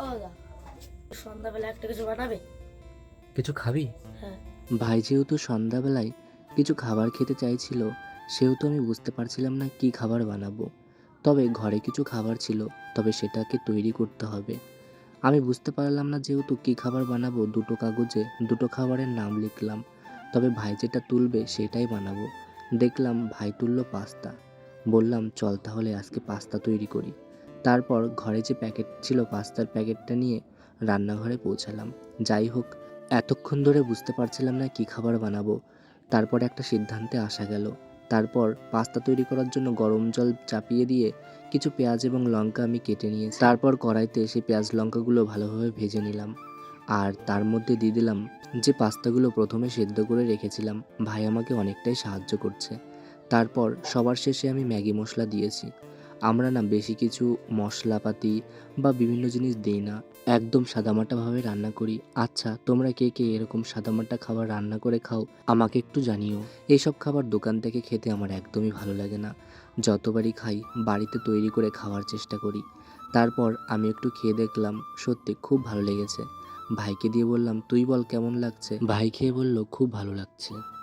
ও দা সন্ধ্যাবেলা একটা কিছু বানাবে? কিছু খাবি? হ্যাঁ। ভাই যেহেতু সন্ধ্যাবেলায় কিছু খাবার খেতে চাইছিল সেহেতু আমি বুঝতে পারছিলাম না কি খাবার বানাবো। তবে ঘরে কিছু খাবার ছিল তবে সেটাকে তৈরি করতে হবে। আমি বুঝতে পারলাম না যেহেতু কি খাবার বানাবো দুটো কাগজে দুটো খাবারের নাম লিখলাম। তবে ভাই যেটা তুলবে সেটাই বানাবো। দেখলাম ভাই তুললো পাস্তা। বললাম চল তাহলে আজকে পাস্তা তৈরি করি। তারপর ঘরে যে প্যাকেট ছিল পাস্তার প্যাকেটটা নিয়ে রান্নাঘরে পৌঁছালাম। যাই হোক, এতক্ষণ ধরে বুঝতে পারছিলাম না কি খাবার বানাবো। তারপর একটা সিদ্ধান্তে আসা গেল। তারপর পাস্তা তৈরি করার জন্য গরম জল চাপিয়ে দিয়ে কিছু পেঁয়াজ এবং লঙ্কা আমি কেটে নিয়েছি। তারপর কড়াইতে সেই পেঁয়াজ লঙ্কাগুলো ভালোভাবে ভেজে নিলাম। আর তার মধ্যে দিয়ে দিলাম যে পাস্তাগুলো প্রথমে সেদ্ধ করে রেখেছিলাম। ভাই আমাকে অনেকটাই সাহায্য করছে। তারপর সবার শেষে আমি ম্যাগি মশলা দিয়েছি। আমরা না বেশি কিছু মশলাপাতি বা বিভিন্ন জিনিস দিই না। একদম সাদামাটাভাবে রান্না করি। আচ্ছা তোমরা কে কে এরকম সাদামাটা খাবার রান্না করে খাও, আমাকে একটু জানিও। এইসব খাবার দোকান থেকে খেতে আমার একদমই ভালো লাগে না। যতবারই খাই, বাড়িতে তৈরি করে খাওয়ার চেষ্টা করি। তারপর আমি একটু খেয়ে দেখলাম, সত্যি খুব ভালো লেগেছে। ভাইকে দিয়ে বললাম, তুই বল কেমন লাগছে? ভাই খেয়ে বলল, খুব ভালো লাগছে।